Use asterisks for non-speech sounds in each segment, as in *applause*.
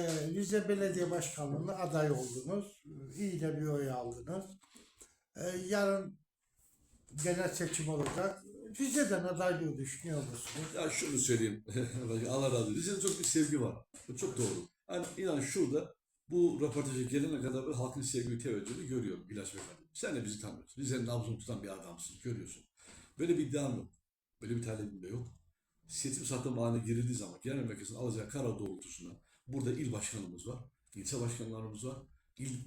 Ee, Rize Belediye Başkanlığı'na aday oldunuz. İyi de bir oy aldınız. Ee, yarın genel seçim olacak. Rize'den adaylığı düşünüyor musunuz? Ya şunu söyleyeyim. *laughs* Allah razı olsun. Rize'de çok bir sevgi var. Bu çok doğru. Yani inan şurada bu röportaja gelene kadar böyle halkın sevgi ve teveccühünü görüyorum İlaç Beyefendi. Sen de bizi tanıyorsun. Rize'nin nabzını tutan bir adamsın. Görüyorsun. Böyle bir iddiam yok. Böyle bir talebim de yok. Seçim satım haline girildiği zaman genel merkezin alacağı karar doğrultusunda burada il başkanımız var, ilçe başkanlarımız var, il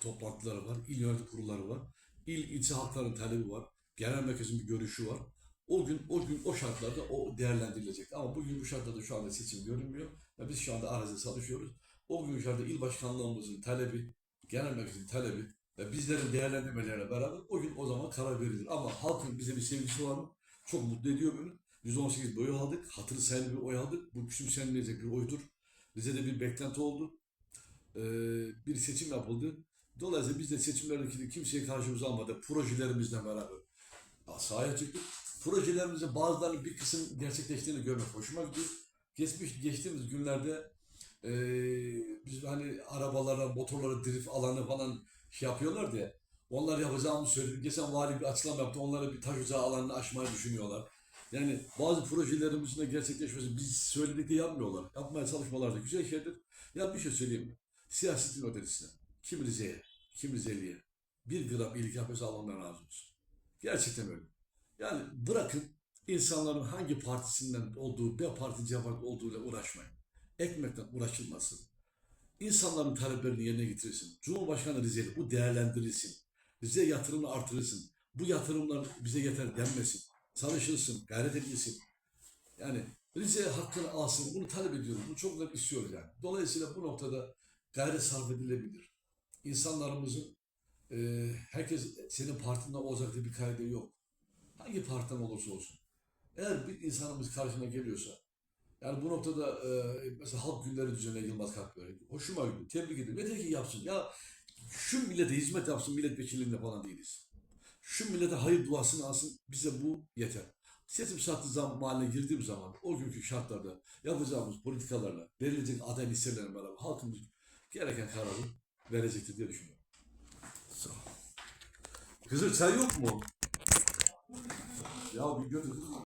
toplantıları var, il yönetim kurulları var, il ilçe halkların talebi var, genel merkezin bir görüşü var. O gün o gün o şartlarda o değerlendirilecek. Ama bugün bu şartlarda şu anda seçim görünmüyor ve biz şu anda arazide çalışıyoruz. O gün şartlarda il başkanlığımızın talebi, genel merkezin talebi ve bizlerin değerlendirmeleriyle beraber o gün o zaman karar verilir. Ama halkın bize bir sevgisi var mı? Çok mutlu ediyor beni. 118 bir oy aldık. Hatırı sayılı bir oy aldık. Bu küçümsenmeyecek bir oydur. Rize'de bir beklenti oldu. Ee, bir seçim yapıldı. Dolayısıyla biz de seçimlerdeki kimseyi karşımıza almadık. Projelerimizle beraber ya sahaya çıktık. Projelerimizin bazılarının bir kısım gerçekleştiğini görmek hoşuma gidiyor. Geçmiş, geçtiğimiz günlerde ee, biz hani arabalara, motorlara drift alanı falan şey yapıyorlar diye. Onlar yapacağımızı söyledi. Geçen vali bir açıklama yaptı. Onlara bir taş ocağı alanını aşmayı düşünüyorlar. Yani bazı projelerimizin de gerçekleşmesi biz söyledik diye yapmıyorlar. Yapmaya çalışmalar da güzel şeydir. Ya bir şey söyleyeyim? Siyasetin ötesine. Kim Rize'ye, kim Rizeli'ye bir gram iyilik yapıyorsa Allah'ından razı olsun. Gerçekten öyle. Yani bırakın insanların hangi partisinden olduğu, B parti, C olduğuyla uğraşmayın. Ekmekten uğraşılmasın. İnsanların taleplerini yerine getirilsin. Cumhurbaşkanı Rize'li bu değerlendirilsin. Rize yatırımı artırılsın. Bu yatırımlar bize yeter denmesin. Çalışılsın, gayret edilsin. Yani Rize hakkını alsın. Bunu talep ediyoruz. Bunu çok net istiyoruz yani. Dolayısıyla bu noktada gayret sarf edilebilir. İnsanlarımızın e, herkes senin partinden olacak diye bir kaydı yok. Hangi partiden olursa olsun. Eğer bir insanımız karşına geliyorsa yani bu noktada e, mesela halk günleri düzenle Yılmaz Kalkböre. Hoşuma gidiyor. Tebrik ediyorum. Yeter ki yapsın. Ya şu millete hizmet yapsın milletvekilliğinde falan değiliz. Şu millete hayır duasını alsın. Bize bu yeter. Seçim şartı zaman haline girdiğim zaman o günkü şartlarda yapacağımız politikalarla verilecek aday listelerine beraber halkımız gereken kararı verecektir diye düşünüyorum. Ol. Kızım çay yok mu? Ya bir götür kızım.